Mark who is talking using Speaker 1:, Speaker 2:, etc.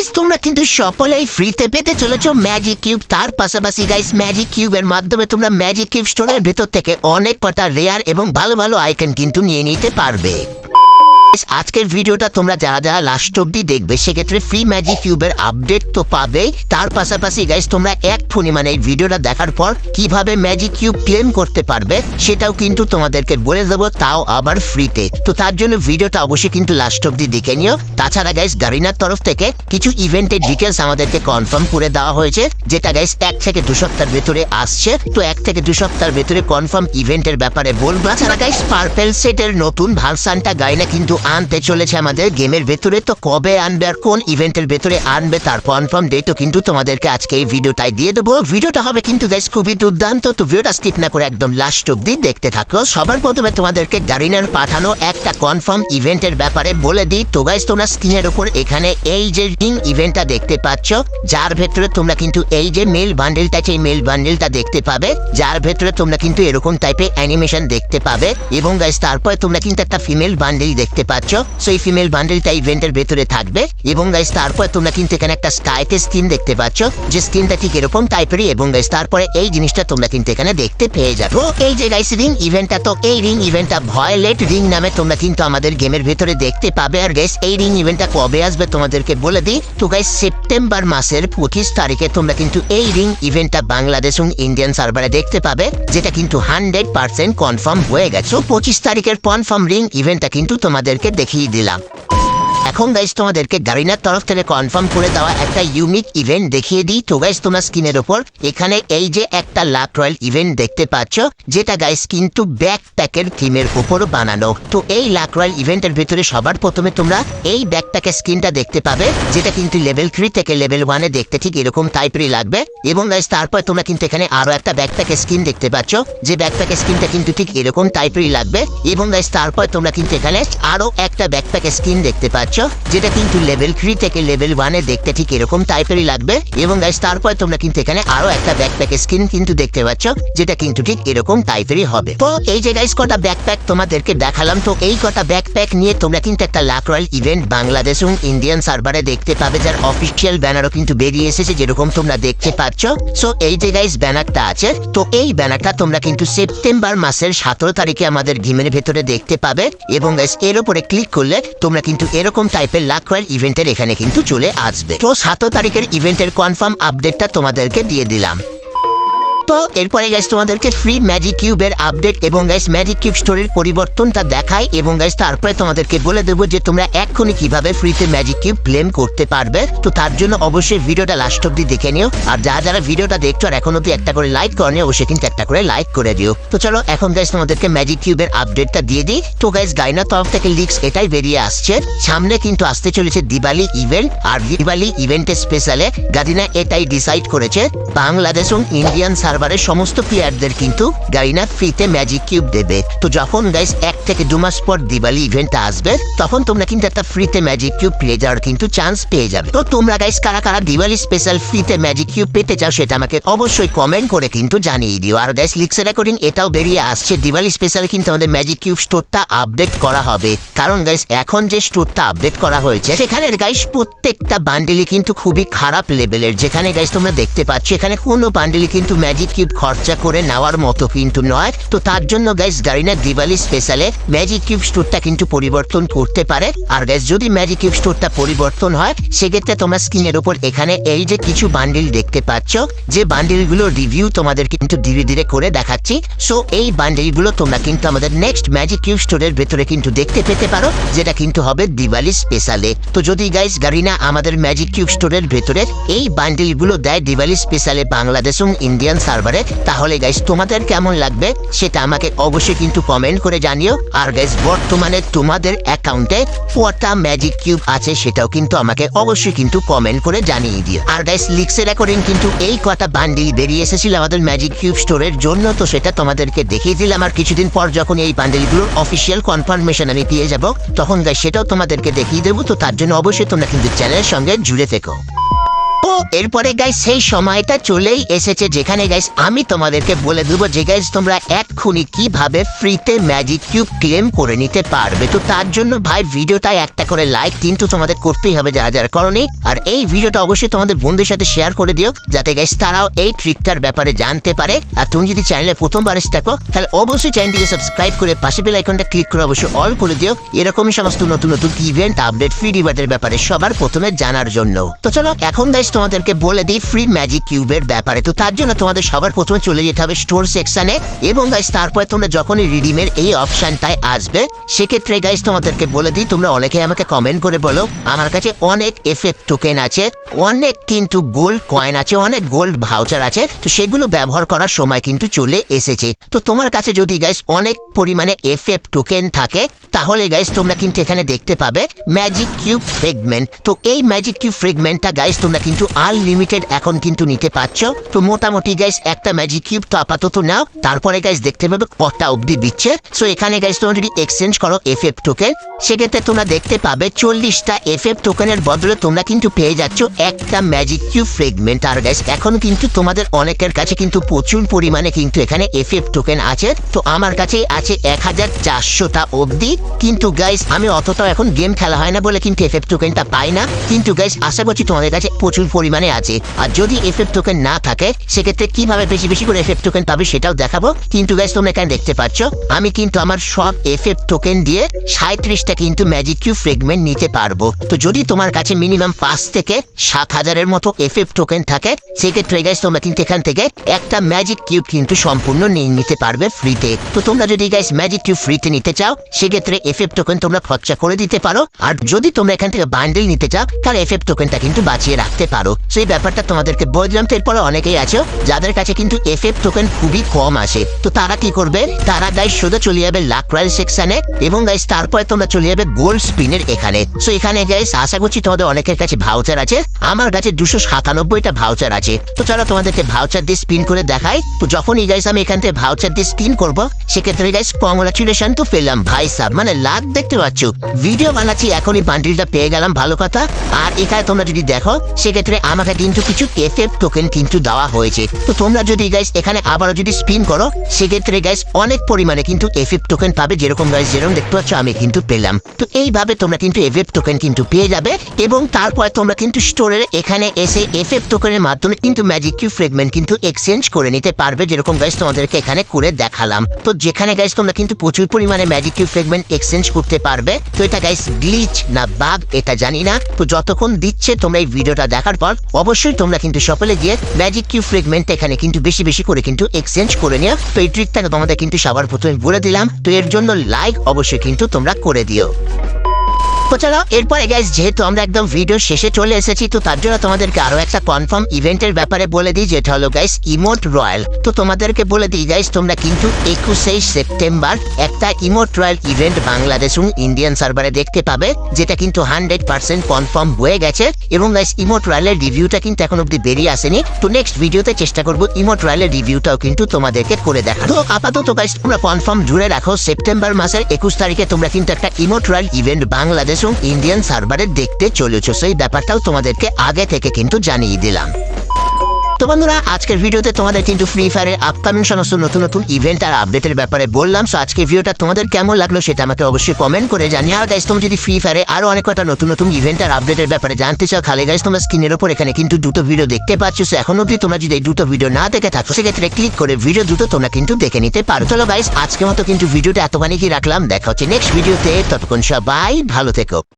Speaker 1: Guys তোমরা কিন্তু সকলেই ফ্রিতে পেতে চলেছো ম্যাজিক কিউব তার পাশাপাশি গাইস ম্যাজিক কিউবের মাধ্যমে তোমরা ম্যাজিক কিউব স্টোরের ভেতর থেকে অনেক কটা রেয়ার এবং ভালো ভালো আইকন কিন্তু নিয়ে নিতে পারবে। আজকের ভিডিওটা তোমরা যারা যারা লাস্ট অব্দি দেখবে, সেক্ষেত্রে ফ্রি ম্যাজিক কিউবের আপডেট তো পাবে তার পাশাপাশি গাইস তোমরা এক ফোনে মানে এই ভিডিওটা দেখার পর কীভাবে ম্যাজিক কিউব ক্লেম করতে পারবে, সেটাও কিন্তু তোমাদেরকে বলে দেবো, তাও আবার ফ্রিতে তো তার জন্য ভিডিওটা অবশ্যই কিন্তু লাস্ট অব্দি দেখে নিও। তাছাড়া গাইস গারিনার তরফ থেকে কিছু ইভেন্টের ডিটেলস আমাদেরকে কনফার্ম করে দেওয়া হয়েছে, যেটা গাইস এক থেকে দু সপ্তাহের ভেতরে আসছে। তো এক থেকে দু সপ্তাহের ভেতরে কনফার্ম ইভেন্টের ব্যাপারে বলব। তাছাড়া গাইস পার্পেল সেটের নতুন ভার্সানটা গাইনা কিন্তু আনতে চলেছে আমাদের গেমের ভেতরে। তো কবে আনবে আর কোন ইভেন্টের ভেতরে আনবে তার কনফার্ম ডেটও কিন্তু তোমাদেরকে আজকে এই ভিডিওটাই দিয়ে দেবো। ভিডিওটা হবে কিন্তু গাইস খুবই দুর্দান্ত। তো ভিডিওটা স্কিপ না করে একদম লাস্ট অব্দি দেখতে থাকো। সবার প্রথমে তোমাদেরকে গারিনার পাঠানো একটা কনফার্ম ইভেন্টের ব্যাপারে বলে দিই। তো গাইস তোমরা স্ক্রিনের উপর এখানে এই যে রিং ইভেন্টটা দেখতে পাচ্ছ, যার ভেতরে তোমরা কিন্তু এই যে মেল বান্ডেলটা সেই মেল বান্ডেলটা দেখতে পাবে। যার ভেতরে তোমরা কিন্তু এরকম টাইপের অ্যানিমেশন দেখতে পাবে। এবং গাইস তারপরে তোমরা কিন্তু একটা ফিমেল বান্ডেল দেখতে পাচ্ছ? সেই ফিমেল বান্ডেলটা ইভেন্টের ভেতরে থাকবে। এবং গাইস তারপরে তোমরা কিন্তু এখানে একটা স্কাইতে স্কিন দেখতে পাচ্ছ। যে স্কিনটা ঠিক এরকম টাইপেরই এবং গাইস তারপরে এই জিনিসটা তোমরা কিন্তু এখানে দেখতে পেয়ে যাবে। এই যে গাইস রিং ইভেন্টটা তো এই রিং ইভেন্টটা ভয়লেট রিং নামে তোমরা কিন্তু আমাদের গেমের ভেতরে দেখতে পাবে। আর গাইস এই রিং ইভেন্টটা কবে আসবে তোমাদেরকে বলে দিই। তো গাইস সেপ্টেম্বর মাসের পঁচিশ তারিখে তোমরা কিন্তু এই রিং ইভেন্টটা বাংলাদেশ এবং ইন্ডিয়ান সার্ভারে দেখতে পাবে। যেটা কিন্তু হান্ড্রেড পার্সেন্ট কনফার্ম হয়ে গেছে। পঁচিশ তারিখের কনফার্ম রিং ইভেন্টটা কিন্তু তোমাদেরকে দেখিয়ে দিলাম। এখন গাইস তোমাদেরকে গারিনার তরফ থেকে কনফার্ম করে দেওয়া একটা ইউনিক ইভেন্ট দেখিয়ে দিই। তো গাইস তোমার স্ক্রিনের ওপর এখানে এই যে একটা লাক রয়্যাল ইভেন্ট দেখতে পাচ্ছ, যেটা গাইস কিন্তু ব্যাকপ্যাকের থিমের উপর বানানো। তো এই লাক রয়্যাল ইভেন্টের ভিতরে সবার প্রথমে তোমরা এই ব্যাকপ্যাকের স্ক্রিনটা দেখতে পাবে, যেটা কিন্তু লেভেল থ্রি থেকে লেভেল ওয়ানে দেখতে ঠিক এরকম টাইপেরই লাগবে। এবং গাইস তারপর তোমরা কিন্তু এখানে আরও একটা ব্যাকপ্যাকের স্কিন দেখতে পাচ্ছ, যে ব্যাকপ্যাকের স্ক্রিনটা কিন্তু ঠিক এরকম টাইপেরই লাগবে। এবং গাইস তারপর তোমরা কিন্তু এখানে আরও একটা ব্যাকপ্যাকের স্ক্রিন দেখতে পাচ্ছ যেটা কিন্তু লেভেল থ্রি থেকে লেভেল ওয়ানে দেখতে ঠিক এরকম টাইপেরই লাগবে। এবং গাইস তারপর তোমরা কিন্তু এখানে আরও একটা ব্যাকপ্যাক স্কিন কিন্তু দেখতে পাচ্ছ, যেটা কিন্তু ঠিক এরকম টাইপেরই হবে। তো এই যে গাইস কটা ব্যাকপ্যাক তোমাদেরকে দেখালাম। তো এই কটা ব্যাকপ্যাক নিয়ে তোমরা কিন্তু একটা লাক রয়্যাল ইভেন্ট বাংলাদেশ এবং ইন্ডিয়ান সার্ভারে দেখতে পাবে, যার অফিসিয়াল ব্যানারও কিন্তু বেরিয়ে এসেছে, যেরকম তোমরা দেখতে পাচ্ছ। সো এই যে গাইস ব্যানারটা আছে। তো এই ব্যানারটা তোমরা কিন্তু সেপ্টেম্বর মাসের সতেরো তারিখে আমাদের গেমের ভেতরে দেখতে পাবে। এবং গাইস এর উপরে ক্লিক করলে তোমরা কিন্তু এরকম টাইপের লাক রয়্যাল ইভেন্টের এখানে কিন্তু চলে আসবে। তো সাত তারিখের ইভেন্টের কনফার্ম আপডেটটা তোমাদেরকে দিয়ে দিলাম। তো, এরপরে গাইস তোমাদেরকে ফ্রি ম্যাজিক কিউবের আপডেট এবং গাইস ম্যাজিক কিউব স্টোরির পরিবর্তনটা দেখাই এবং গাইস তারপরে তোমাদেরকে বলে দেবো যে তোমরা এক্ষুনি কীভাবে ফ্রিতে ম্যাজিক কিউব ক্লেম করতে পারবে। তো তার জন্য অবশ্যই ভিডিওটা লাস্ট অব্দি দেখে নিও। আর যারা যারা ভিডিওটা দেখছ আর এখন অব্দি একটা করে লাইক করে নিও, অবশ্যই কিন্তু একটা করে লাইক করে দিও। তো চলো, এখন গাইস তোমাদেরকে ম্যাজিক কিউবের আপডেটটা দিয়ে দিই। তো গাইস গাইনার তরফ থেকে লিক্স এটাই বেরিয়ে আসছে। সামনে কিন্তু আসতে চলেছে দিওয়ালি ইভেন্ট আর দিওয়ালি ইভেন্টের স্পেশালে গাদিনা এটাই ডিসাইড করেছে। বাংলাদেশ এবং ইন্ডিয়ান সার্ভারের সমস্ত প্লেয়ারদের কিন্তু গাইনা ফ্রিতে ম্যাজিক কিউব দেবে। তো যখন গাইস এক থেকে দু মাস পর দিওয়ালি ইভেন্ট আসবে, তখন তোমরা কিন্তু একটা ফ্রিতে ম্যাজিক কিউব পেয়ে যাওয়ার কিন্তু চান্স পেয়ে যাবে। তো তোমরা গাইস কারা কারা দিওয়ালি স্পেশাল ফ্রিতে ম্যাজিক কিউব পেতে চাও সেটা আমাকে অবশ্যই কমেন্ট করে কিন্তু জানিয়ে দিও। আর গাইস লিক্সের রেকর্ডিং এটাও বেরিয়ে আসছে। দিওয়ালি স্পেশাল কিন্তু আমাদের ম্যাজিক কিউব স্টোরটা আপডেট করা হবে। কারণ গাইস এখন যে স্টোরটা আপডেট করা হয়েছে সেখানে গাইস প্রত্যেকটা বান্ডেলই কিন্তু খুবই খারাপ লেভেলের যেখানে গাইস তোমরা দেখতে পাচ্ছ এখানে কোনো বান্ডেলই কিন্তু ম্যাজিক কিউব খরচা করে নেওয়ার মতো কিন্তু নয়। তো তার জন্য গাইস গাড়িনা দিওয়ালি স্পেশালে ম্যাজিক কিউব স্টোরটা কিন্তু পরিবর্তন করতে পারে। আর গাইস যদি ম্যাজিক কিউব স্টোরটা পরিবর্তন হয়, সেক্ষেত্রে তোমার স্ক্রিনের উপর এখানে এই যে কিছু বান্ডিল দেখতে পাচ্ছ, যে বান্ডিলগুলো রিভিউ তোমাদের কিন্তু ধীরে ধীরে করে দেখাচ্ছি। সো এই বান্ডিলগুলো তোমরা কিন্তু আমাদের নেক্সট ম্যাজিক কিউব স্টোরের ভেতরে কিন্তু দেখতে পেতে পারো, যেটা কিন্তু হবে দিওয়ালি স্পেশালে তো যদি গাইস গাড়িনা আমাদের ম্যাজিক কিউব স্টোরের ভেতরে এই বান্ডিলগুলো দেয় দিওয়ালি স্পেশালে বাংলাদেশ ইন্ডিয়ান সার্ভারে। তাহলে গাইস তোমাদের কেমন লাগবে? সেটা আমাকে অবশ্যই কিন্তু কমেন্ট করে জানিও। আর গাইস বর্তমানে তোমাদের অ্যাকাউন্টে কটা ম্যাজিক কিউব আছে, সেটাও কিন্তু আমাকে অবশ্যই কিন্তু কমেন্ট করে জানিয়ে দিও। আর গাইস লিক্সের রেকর্ডিং কিন্তু এই কটা বান্ডিল বেরিয়ে এসেছিল আমাদের ম্যাজিক কিউব স্টোরের জন্য, তো সেটা তোমাদেরকে দেখিয়ে দিলাম। আর কিছুদিন পর যখন এই বান্ডিলগুলোর অফিসিয়াল কনফার্মেশন আমি পেয়ে যাব, তখন গাইস সেটাও তোমাদেরকে দেখিয়ে দেবো। তো তার জন্য অবশ্যই তোমরা কিন্তু চ্যানেলের সঙ্গে জুড়ে থেকো। ও, এরপরে গাইস সেই সময়টা চলেই এসেছে যেখানে গাইস আমি তোমাদেরকে বলে দেবো যে গাইস তোমরা এক্ষুনি কীভাবে ফ্রিতে ম্যাজিক কিউব ক্লেম করে নিতে পারবে। তো তার জন্য ভাই ভিডিওটা একটা করে লাইক কিন্তু তোমাদের করতেই হবে যারা যারা করনি আর এই ভিডিওটা অবশ্যই তোমাদের বন্ধুদের সাথে শেয়ার করে দিও, যাতে গাইস তারাও এই ট্রিকটার ব্যাপারে জানতে পারে। আর তুমি যদি চ্যানেলে প্রথমবার এসে থাকো, তাহলে অবশ্যই চ্যানেলটিকে সাবস্ক্রাইব করে পাশে বেল আইকনটা ক্লিক করে অবশ্যই অল করে দিও। এরকমই সমস্ত নতুন নতুন ইভেন্ট আপডেট ফ্রি রিওয়ার্ডের ব্যাপারে সবার প্রথমে জানার জন্য। তো চলো, এখন গাইস তোমাদেরকে বলে দিই ফ্রি ম্যাজিক কিউবের ব্যাপারে। তো তার জন্য তোমাদের সবার প্রথমে চলে যেতে হবে স্টোর সেকশনে এবং গাইস তারপরে তোমরা যখনই রিডিমের এই অপশনটায় আসবে, সেক্ষেত্রে গাইস তোমাদেরকে বলে দিই, তোমরা অনেকে আমাকে কমেন্ট করে বলো, আমার কাছে অনেক এফেক্ট টোকেন আছে, অনেক কিন্তু গোল্ড কয়েন আছে, অনেক গোল্ড ভাউচার আছে, তো সেগুলো ব্যবহার করার সময় কিন্তু চলে এসেছে। তো তোমার কাছে যদি গাইস অনেক পরিমাণে এফএফ টোকেন থাকে, তাহলে গাইস তোমরা কিন্তু এখানে দেখতে পাবে ম্যাজিক কিউব ফ্রেগমেন্ট তো এই ম্যাজিক কিউব ফ্রেগমেন্টটা গাইস তোমরা কিন্তু আনলিমিটেড এখন কিন্তু নিতে পারছ? তো মোটামুটি গাইস একটা ম্যাজিক কিউব তো আপাতত নাও, তারপরে গাইস দেখতে পাবে কটা অবধি দিচ্ছে। সো এখানে গাইস তোমরা যদি এক্সচেঞ্জ করো এফএফ টোকেন সেক্ষেত্রে তোমরা দেখতে পাবে চল্লিশটা এফএফ টোকেনের বদলে তোমরা কিন্তু পেয়ে যাচ্ছ একটা ম্যাজিক কিউব ফ্রেগমেন্ট আর গাইস এখন কিন্তু তোমাদের অনেকের কাছে কিন্তু প্রচুর পরিমাণে কিন্তু এখানে এফ এফ টোকেন আছে। তো আমার কাছে আছে এক হাজার চারশোটা অবধি। কিন্তু গাইস আমি অতটাও এখন গেম খেলা হয় না বলে কিন্তু এফএফ টোকেনটা পাই না। কিন্তু গাইস আশা করছি তোমাদের কাছে প্রচুর পরিমাণে আছে। আর যদি এফএফ টোকেন না থাকে, সেক্ষেত্রে কীভাবে বেশি বেশি করে এফএফ টোকেন পাবে সেটাও দেখাবো। কিন্তু গাইস তোমরা এখানে দেখতে পাচ্ছ, আমি কিন্তু আমার সব এফএফ টোকেন দিয়ে সাঁত্রিশটা কিন্তু ম্যাজিক কিউ ফ্রেগমেন্ট নিতে পারব। তো যদি তোমার কাছে মিনিমাম পাঁচ থেকে সাত হাজারের মতো এফএফ টোকেন থাকে, সেক্ষেত্রে গাইস তোমরা কিন্তু এখান থেকে একটা ম্যাজিক কিউব কিন্তু সম্পূর্ণ নিয়ে নিতে পারবে ফ্রিতে তো তোমরা যদি গাইস ম্যাজিক কিউব ফ্রিতে নিতে চাও, সেক্ষেত্রে এফএফ টোকেন তোমরা খরচা করে দিতে পারো। আর যদি তোমরা এখান থেকে বান্ডেল নিতে চাও, তাহলে এফএফ টোকেনটা কিন্তু বাঁচিয়ে রাখতে পারো। সেই ব্যাপারটা তোমাদেরকে বললাম এরপরে অনেকেই আছো, যাদের কাছে কিন্তু এফএফ টোকেন খুবই কম আসে। তো তারা কি করবে? তারা গাইস সোজা চলে যাবে লাক রয়্যাল সেকশনে এবং গাইস তারপরে তোমরা চলে যাবে গোল্ড স্পিনের এখানে। সো এখানে গাইস আশা করছি তোমাদের অনেকের কাছে ভাউচার আছে। আমার কাছে দুশো সাতানব্বইটা ভাউচার আছে। তো চলো তোমাদেরকে ভাউচার দিয়ে স্পিন করে দেখাই। তো যখনই গাইস আমি এখান থেকে ভাউচার দিয়ে স্পিন করব, সেক্ষেত্রে গাইস কংগ্রাচুলেশন তো পেলাম। ভাই সাহ মানে লাখ দেখতে পাচ্ছ। ভিডিও বানাচ্ছি, এখনই বান্ডিলটা পেয়ে গেলাম, ভালো কথা। আর এখানে তোমরা যদি দেখো, সেক্ষেত্রে আমাকে কিন্তু কিছু এফএফ টোকেন কিন্তু দেওয়া হয়েছে। তো তোমরা যদি গাইস এখানে আবারও যদি স্পিন করো, সেক্ষেত্রে গাইস অনেক পরিমাণে কিন্তু এফএফ টোকেন পাবে। যেরকম গাইস যেরকম দেখতে পাচ্ছ, আমি কিন্তু পেলাম। তো এইভাবে তোমরা কিন্তু এফএফ টোকেন কিন্তু পেয়ে যাবে এবং তারপরে তোমরা কিন্তু স্টোরের এখানে এসে এফএফ টোকেনের মাধ্যমে কিন্তু ম্যাজিক কিউ ফ্রেগমেন্ট কিন্তু এক্সচেঞ্জ করে নিতে পারবে। যেরকম গাইস তোমাদেরকে এখানে করে দেখালাম। তো যেখানে গাইস তোমরা কিন্তু প্রচুর পরিমাণে ম্যাজিক কিউ ফ্রেগমেন্ট এক্সচেঞ্জ করতে পারবে। তো এটা গাইস গ্লিচ না বাগ এটা জানি না। তো যতক্ষণ দিচ্ছে তোমরা এই ভিডিওটা দেখার পর অবশ্যই তোমরা কিন্তু সকলে গিয়ে ম্যাজিক কিউ ফ্রেগমেন্ট এখানে কিন্তু বেশি বেশি করে কিন্তু এক্সচেঞ্জ করে নিও। তো এই ট্রিকটাকে তোমাদের কিন্তু সবার প্রথমে বলে দিলাম। তো এর জন্য লাইক অবশ্যই কিন্তু তোমরা করে দিও। তো এরপরে গাইজ যেহেতু আমরা একদম ভিডিও শেষে চলে এসেছি, তো তার জন্য তোমাদেরকে আরও একটা কনফার্ম ইভেন্টের ব্যাপারে বলে দিই, যেটা হলো গাইস ইমোট রয়্যাল তো তোমাদেরকে বলে দিই গাইস তোমরা কিন্তু একুশেই সেপ্টেম্বর একটা ইমোট রয়্যাল ইভেন্ট বাংলাদেশ এবং ইন্ডিয়ান সার্ভারে দেখতে পাবে, যেটা কিন্তু হান্ড্রেড পার্সেন্ট কনফার্ম হয়ে গেছে। এবং গাইস ইমোট রয়্যালের রিভিউটা কিন্তু এখন অব্দি বেরিয়ে আসেনি। তো নেক্সট ভিডিওতে চেষ্টা করব ইমোট রয়্যালের রিভিউটাও কিন্তু তোমাদেরকে করে দেখা তো আপাতত গাইস তোমরা কনফার্ম জুড়ে রাখো, সেপ্টেম্বর মাসের একুশ তারিখে তোমরা কিন্তু একটা ইমোট রয়্যাল ইভেন্ট বাংলাদেশ এবং ইন্ডিয়ান সার্ভারে দেখতে চলেছ। সেই ব্যাপারটাও তোমাদেরকে আগে থেকে কিন্তু জানিয়ে দিলাম। তো বন্ধুরা, আজকের ভিডিওতে তোমাদের কিন্তু ফ্রি ফায়ারের আপকামিং সমস্ত নতুন নতুন ইভেন্ট আর আপডেটের ব্যাপারে বললাম। সো আজকের ভিডিওটা তোমাদের কেমন লাগল সেটা আমাকে অবশ্যই কমেন্ট করে জানিয়ে। আর গাইস তুমি যদি ফ্রি ফায়ারে আরও অনেক কটা নতুন নতুন ইভেন্ট আর আপডেটের ব্যাপারে জানতে চাও, খালি গাইস তোমার স্ক্রিনের উপর এখানে কিন্তু দুটো ভিডিও দেখতে পাচ্ছ। সো এখন অব্দি তোমরা যদি এই দুটো ভিডিও না দেখে থাকো, সেক্ষেত্রে ক্লিক করে ভিডিও দুটো তোমরা কিন্তু দেখে নিতে পারো। চলো গাইস আজকের মতো কিন্তু ভিডিওটা এতখানি কি রাখলাম? দেখা হচ্ছে নেক্সট ভিডিওতে ততক্ষণ সবাই ভালো থেকো।